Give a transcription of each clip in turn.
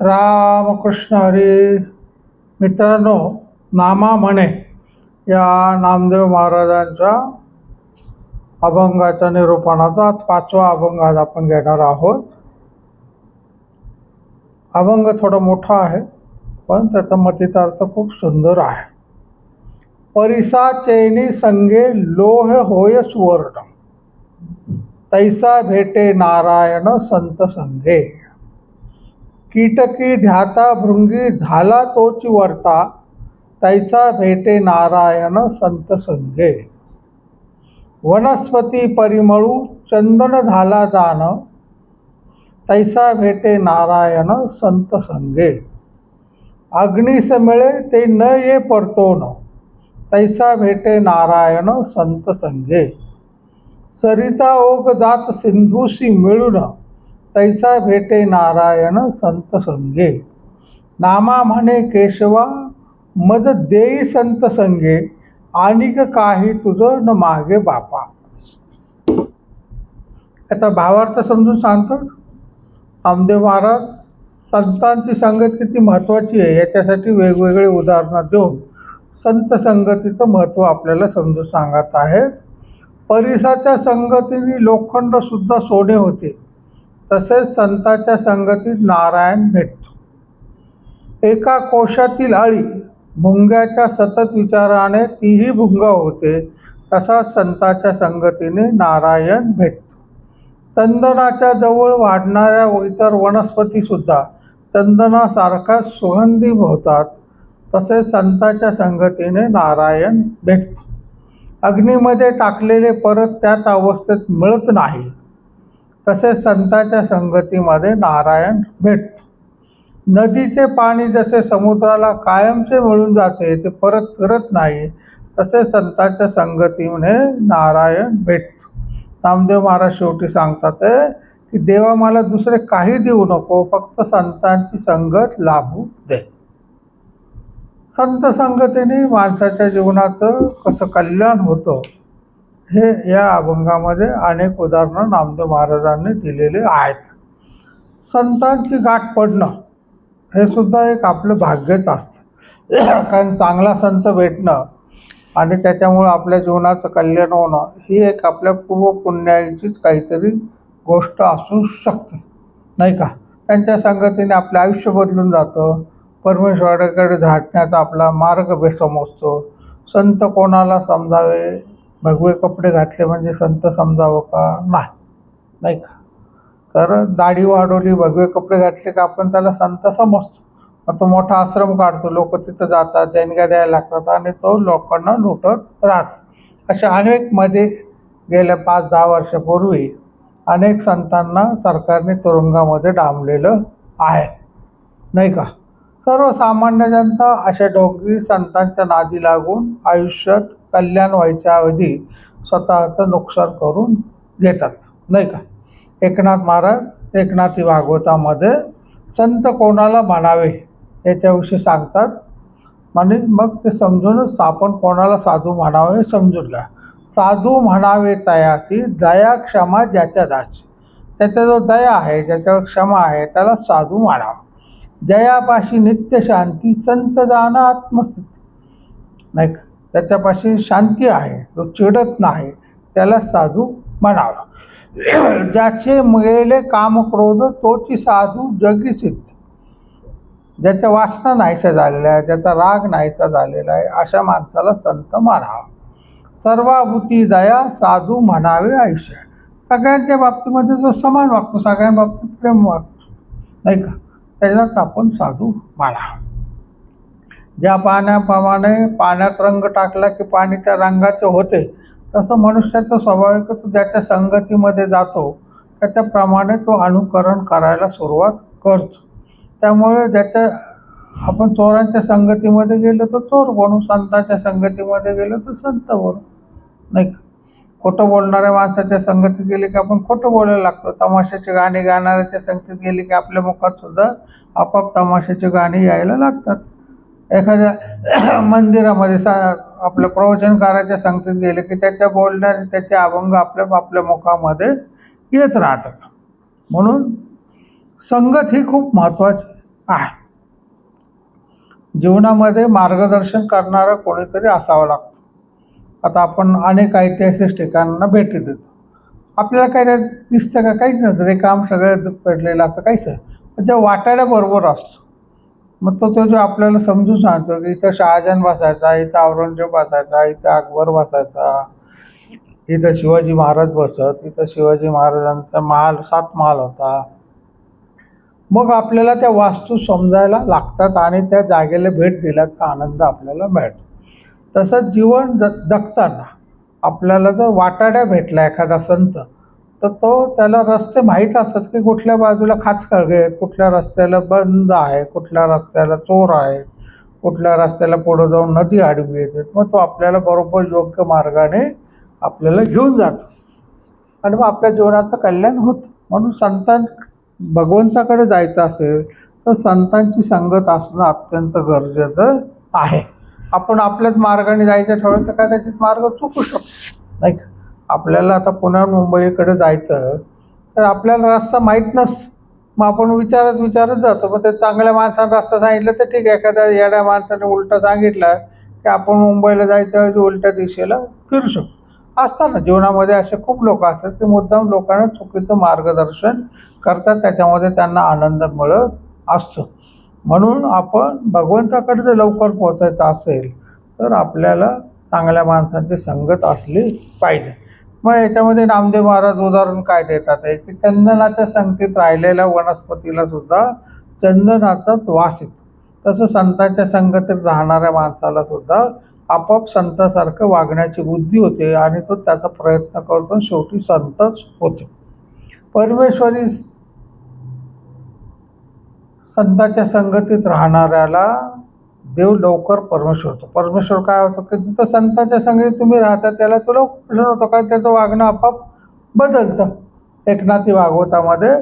रामकृष्ण हरी। मित्रांनो नामा म्हणे या नामदेव महाराजांच्या अभंगाच्या निरूपणाचा आज पाचवा अभंग आज आपण घेणार आहोत. अभंग थोडा मोठा आहे पण त्याचा मतितार्थ खूप सुंदर आहे. परिसा चैनी संगे लोह होय सुवर्ण तैसा भेटे नारायण संत संघे कीटकी ध्याता भृंगी झाला तोची वरता तैसा भेटे नारायण संत संघे. वनस्पती परिमळू चंदन झाला जाण तैसा भेटे नारायण संत संघे. अग्निस मिळे ते न ये परतोन तैसा भेटे नारायण संत संघे. सरिता ओघ जात सिंधूशी मिळून तैसा भेटे नारायण संत संगे. नामा म्हणे केशवा मज देई संत संगे आणिक काही तुझं न मागे बापा. आता भावार्थ समजून सांगतो. आमदेव महाराज संतांची संगत किती महत्त्वाची आहे याच्यासाठी वेगवेगळे उदाहरणं देऊन संत संगतीचं महत्त्व आपल्याला समजून सांगत आहेत. परिसाच्या संगतीने लोखंडसुद्धा सोने होते. तसेच संताच्या संगतीत नारायण भेटतो. एका कोशातील अळी भुंग्याच्या सतत विचाराने तीही भुंग होते तसा संताच्या संगतीने नारायण भेटतो. चंदनाच्या जवळ वाढणाऱ्या इतर वनस्पतीसुद्धा चंदनासारखा सुगंधी होतात तसेच संताच्या संगतीने नारायण भेटतो. अग्नीमध्ये टाकलेले परत त्याच अवस्थेत मिळत नाही. तसेच संताच्या संगतीमध्ये नारायण भेटतो नदीचे पाणी जसे समुद्राला कायमचे मिळून जाते ते परत फिरत नाही. तसे संताच्या संगतीने नारायण भेटतो नामदेव महाराज शेवटी सांगतात की देवा मला दुसरे काही देऊ नको फक्त संतांची संगत लाभू दे. संत संगतीने माणसाच्या जीवनाचं कसं कल्याण होतं हे या अभंगामध्ये अनेक उदाहरणं नामदेव महाराजांनी दिलेले आहेत. संतांची गाठ पडणं हे सुद्धा एक आपलं भाग्यच असतं. कारण चांगला संत भेटणं आणि त्याच्यामुळं आपल्या जीवनाचं कल्याण होणं ही एक आपल्या पूर्वपुण्याचीच काहीतरी गोष्ट असू शकते. नाही का? त्यांच्या संगतीने आपलं आयुष्य बदलून जातं. परमेश्वराकडे झाटण्याचा आपला मार्ग बे समजतो. संत कोणाला समजावे? भगवे कपडे घातले म्हणजे संत समजावं का? नाही. नाही का? तर दाढी वाढवली भगवे कपडे घातले का आपण त्याला संत समजतो. मग तो मोठा आश्रम काढतो लोक तिथं जातात देणग्या द्यायला लागतात आणि तो लोकांना लुटत राहतो. अशा अनेकमध्ये गेल्या पाच दहा वर्षापूर्वी अनेक संतांना सरकारने तुरुंगामध्ये डांबलेलं आहे. नाही का? सर्वसामान्य जनता अशा डोंगरी संतांच्या नादी लागून आयुष्यात कल्याण व्हायच्या ऐवजी स्वतःचं नुकसान करून घेतात. नाही का? एकनाथ महाराज एकनाथी भागवतामध्ये संत कोणाला म्हणावे याच्याविषयी सांगतात. म्हणजे मग ते समजूनच आपण कोणाला साधू म्हणावे समजून घ्या. साधू म्हणावे तयासी दया क्षमा ज्याच्या दाशी त्याचा जो दया आहे ज्याच्यावर क्षमा आहे त्याला साधू म्हणावा. जयापाशी नित्य शांती संत जाणं आत्मस्थिती. नाही का? त्याच्यापाशी शांती आहे जो चिडत नाही त्याला साधू म्हणावा. ज्याचे मिळेले काम क्रोध तोची साधू जगीसिद्ध. ज्याच्या वासना नाहीशा झालेल्या आहे ज्याचा राग नाहीसा झालेला आहे अशा माणसाला संत म्हणावा. सर्वाभूती दया साधू म्हणावे आयुष्य सगळ्यांच्या बाबतीमध्ये जो समान वागतो सगळ्यांबाबतीत प्रेम वागतो नाही का? त्यालाच आपण साधू म्हणा ज्या पाण्याप्रमाणे पाण्यात रंग टाकला की पाणी त्या रंगाचे होते तसं मनुष्याचं स्वाभाविक तो ज्याच्या संगतीमध्ये जातो. त्याच्याप्रमाणे तो अनुकरण करायला सुरुवात करतो. त्यामुळे ज्याच्या आपण चोरांच्या संगतीमध्ये गेलो तर चोर बनू संतांच्या संगतीमध्ये गेलो तर संत बनू नाही का? खोटं बोलणाऱ्या माणसाच्या संगतीत गेले की आपण खोटं बोलायला लागतो. तमाशाचे गाणे गाणाऱ्याच्या संगतीत गेले की आपल्या मुखात सुद्धा आपाप तमाशाचे गाणे यायला लागतात. एखाद्या मंदिरामध्ये सा आपल्या प्रवचनकाराच्या संगतीत गेले की त्याच्या बोलण्याने त्याचे अभंग आपल्या आपल्या मुखामध्ये येत राहतात. म्हणून संगत ही खूप महत्त्वाची आहे. जीवनामध्ये मार्गदर्शन करणारा कोणीतरी असावं लागतं. आता आपण अनेक ऐतिहासिक ठिकाणांना भेटी देतो. आपल्याला काय त्यात दिसतं का? काहीच नसतं. ते काम सगळं पडलेलं असतं. काहीच नाही. पण त्या वाटाड्याबरोबर असतो. मग तो तो जो आपल्याला समजून सांगतो की इथं शहाजहान बसायचा इथं औरंगजेब बसायचा इथं अकबर बसायचा इथं शिवाजी महाराज बसत इथं शिवाजी महाराजांचा महाल सात महाल होता. मग आपल्याला त्या वास्तू समजायला लागतात आणि त्या जागेला भेट दिल्याचा आनंद आपल्याला मिळतो. तसंच जीवन ज जगताना आपल्याला जर वाटाड्या भेटला एखादा संत तर तो त्याला रस्ते माहीत असतात की कुठल्या बाजूला खाचखळगे आहेत कुठल्या रस्त्याला बंद आहे कुठल्या रस्त्याला चोर आहे कुठल्या रस्त्याला पुढं जाऊन नदी आडवी येते. मग तो आपल्याला बरोबर योग्य मार्गाने आपल्याला घेऊन जातो. आणि मग आपल्या जीवनाचं कल्याण होतं. म्हणून संतां भगवंताकडे जायचं असेल तर संतांची संगत असणं अत्यंत गरजेचं आहे. आपण आपल्याच मार्गाने जायचं ठरवलं तर काय कदाचित मार्ग चुकू शकतो नाही का? आपल्याला आता पुन्हा मुंबईकडे जायचं तर आपल्याला रस्ता माहीत नस मग आपण विचारत विचारत जातो. मग ते चांगल्या माणसानं रस्ता सांगितलं तर ठीक आहे. एखाद्या येड्या माणसाने उलटं सांगितलं की आपण मुंबईला जायच्या उलट्या दिशेला फिरू शकतो. असताना जीवनामध्ये असे खूप लोक असतात की मुद्दाम लोकांना चुकीचं मार्गदर्शन करतात. त्याच्यामध्ये त्यांना आनंद मिळत असतो. म्हणून आपण भगवंताकडे जर लवकर पोचायचं असेल तर आपल्याला चांगल्या माणसांची संगत असली पाहिजे. मग याच्यामध्ये नामदेव महाराज उदाहरण काय देतात? आहे की चंदनाच्या संगतीत राहिलेल्या वनस्पतीला सुद्धा चंदनाचाच वास येतो. तसं संतांच्या संगतीत राहणाऱ्या माणसाला सुद्धा आपाप संतासारखं वागण्याची बुद्धी होते आणि तो त्याचा प्रयत्न करतो शेवटी संतच होतो. परमेश्वरी संतांच्या संगतीत राहणाऱ्याला देव लवकर परमेश्वर होतो. परमेश्वर काय होतं? की जिथं संतांच्या संगीत तुम्ही राहता त्याला तो लवकर होतो. कारण त्याचं वागणं आपाप बदलतं. एकनाथी भागवतामध्ये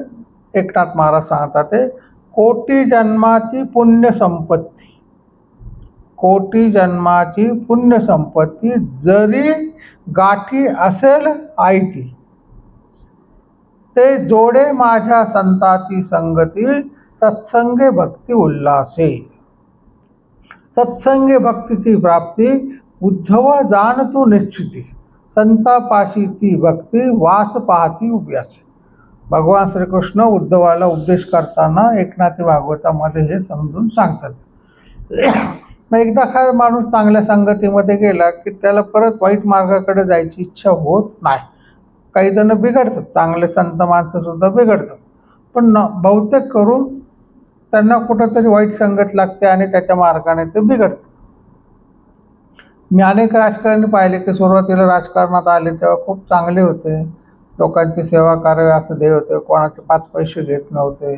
एकनाथ महाराज सांगतात ते कोटी जन्माची पुण्य संपत्ती. कोटी जन्माची पुण्य संपत्ती जरी गाठी असेल आयती ते जोडे माझ्या संताची संगती सत्संगे भक्ती उल्हासे सत्संगे भक्तीची प्राप्ती उद्धव जाणतो निश्चिती संतापाशी ती भक्ती वास पाहती उभ्यास. भगवान श्रीकृष्ण उद्धवाला उपदेश करताना एकनाथी भागवतामध्ये हे समजून सांगतात. मग एकदा काय माणूस चांगल्या संगतीमध्ये गेला की त्याला परत वाईट मार्गाकडे जायची इच्छा होत नाही. काही जण बिघडतात चांगले संत माणसंसुद्धा बिघडतात. पण न बहुतेक करून त्यांना कुठंतरी वाईट संगत लागते आणि त्याच्या मार्गाने ते बिघडतात मी अनेक राजकारणी पाहिले की सुरुवातीला राजकारणात आले तेव्हा खूप चांगले होते. लोकांची सेवा करावी असं ध्येय होते कोणाचे पाच पैसे घेत नव्हते.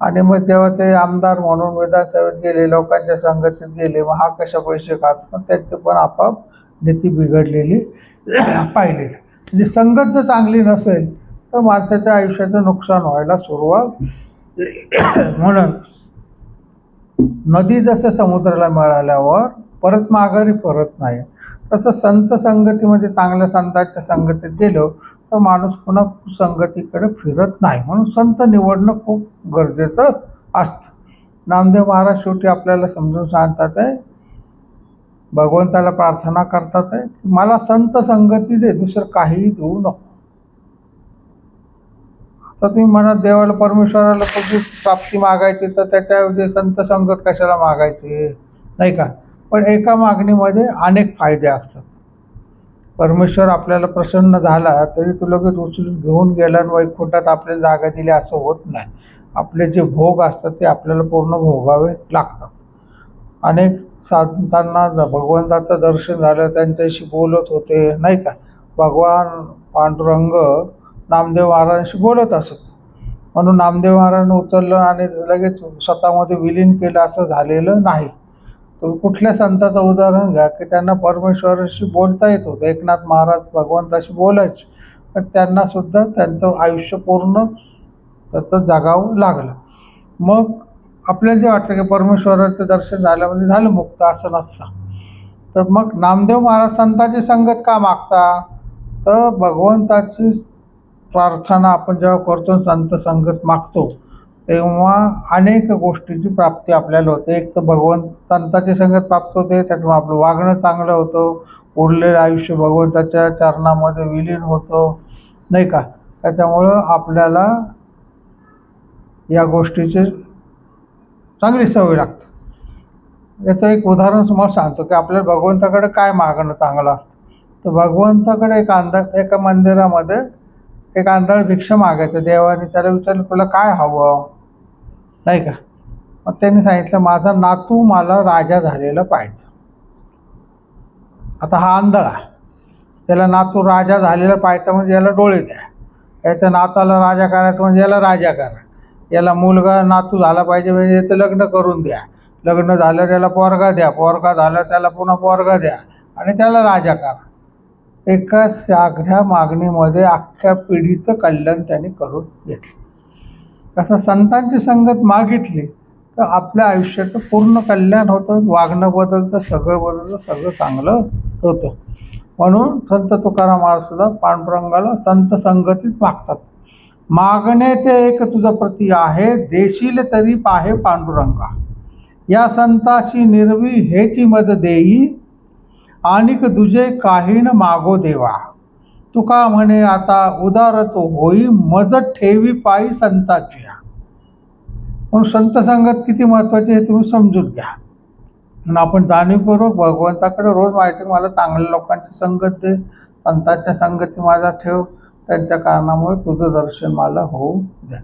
आणि मग जेव्हा ते आमदार म्हणून विधानसभेत गेले लोकांच्या संगतीत गेले मग हा कशा पैसे खात? पण त्यांचे पण आपाप नीती बिघडलेली पाहिली. म्हणजे संगत जर चांगली नसेल तर माणसाच्या आयुष्याचं नुकसान व्हायला सुरुवात म्हणून नदी जसं समुद्राला मिळाल्यावर परत माघारी परत नाही. तसं संत संगतीमध्ये चांगल्या संतांच्या संगतीत गेलो तर माणूस पुन्हा संगतीकडे फिरत नाही. म्हणून संत निवडणं खूप गरजेचं असतं. नामदेव महाराज शेवटी आपल्याला समजून सांगतात आहे भगवंताला प्रार्थना करतात आहे मला संत संगती दे दुसरं काहीही देऊ नको. तर तुम्ही म्हणत देवाला परमेश्वराला कधी प्राप्ती मागायची तर त्याच्याऐवजी संत संगत कशाला मागायची? नाही का? पण एका मागणीमध्ये अनेक फायदे असतात. परमेश्वर आपल्याला प्रसन्न झाला तरी तो लगेच उचलून घेऊन गेला आणि वैकुंठात आपल्याला जागा दिली असं होत नाही. आपले जे भोग असतात ते आपल्याला पूर्ण भोगावे लागतात. अनेक साधकांना भगवंताचं दर्शन झालं त्यांच्याशी बोलत होते नाही का? भगवान पांडुरंग नामदेव महाराजांशी बोलत असत. म्हणून नामदेव महाराजांनी उचललं आणि लगेच स्वतःमध्ये विलीन केलं असं झालेलं नाही. तुम्ही कुठल्या संताचं उदाहरण घ्या की त्यांना परमेश्वराशी बोलता येत होतं. एकनाथ महाराज भगवंताशी बोलायचे. पण त्यांनासुद्धा त्यांचं आयुष्य पूर्ण त्याचं जगावं लागलं. मग आपल्याला जे वाटतं की परमेश्वराचं दर्शन झाल्यामध्ये झालं मुक्त असं नसतं. तर मग नामदेव महाराज संताची संगत का मागता? तर भगवंताची प्रार्थना आपण जेव्हा करतो संत संगत मागतो तेव्हा अनेक गोष्टीची प्राप्ती आपल्याला होते. एक तर भगवंत संताची संगत प्राप्त होते त्यातून आपलं वागणं चांगलं होतं. उरलेलं आयुष्य भगवंताच्या चरणामध्ये विलीन होतं नाही का? त्याच्यामुळं आपल्याला या गोष्टीची चांगली सवय लागते. याचं एक उदाहरण तुम्हाला सांगतो की आपल्याला भगवंताकडे काय मागणं चांगलं असतं? तर भगवंताकडे एक अंदा एका मंदिरामध्ये एक आंधळ भिक्षा मागायचं देवाने त्याला विचारलं तुला काय हवं? नाही का? मग त्यांनी सांगितलं माझा नातू मला राजा झालेला पाहिजे. आता हा आंधळा त्याला नातू राजा झालेला पाहायचा म्हणजे याला डोळे द्या. याच्या नाताला राजा करायचं म्हणजे याला राजा करा. याला मुलगा नातू झाला पाहिजे म्हणजे याचं लग्न करून द्या. लग्न झालं त्याला पोरगा द्या. पोरगा झालं त्याला पुन्हा पोरगा द्या. आणि त्याला राजा करा. एका साध्या मागणीमध्ये अख्ख्या पिढीचं कल्याण त्यांनी करून घेतलं. तसं संतांची संगत मागितली तर आपल्या आयुष्याचं पूर्ण कल्याण होतं वागणं बदलतं सगळं बदलतं सगळं चांगलं होतं. म्हणून संत तुकाराम महाराज पांडुरंगाला संत संगतीच मागतात. मागणे ते एक तुझं प्रती आहे देशील तरी पाहे पांडुरंगा. या संताची निर्वी हेची मद देई आणिक दुजे काही मागो देवा. तुका म्हणे आता उदार तो होई मज ठेवी पायी संताची म्हणून संत संगत किती महत्त्वाची हे तुम्ही समजून घ्या. आणि आपण जाणीवपूर्वक भगवंताकडे रोज माहिती मला चांगल्या लोकांची संगत दे संतांच्या संगती माझा ठेव त्यांच्या कारणामुळे तुझं दर्शन मला होऊ द्या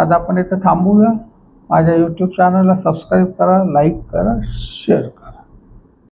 आज आपण इथं थांबूया. माझ्या यूट्यूब चॅनलला सबस्क्राईब करा लाईक करा शेअर करा.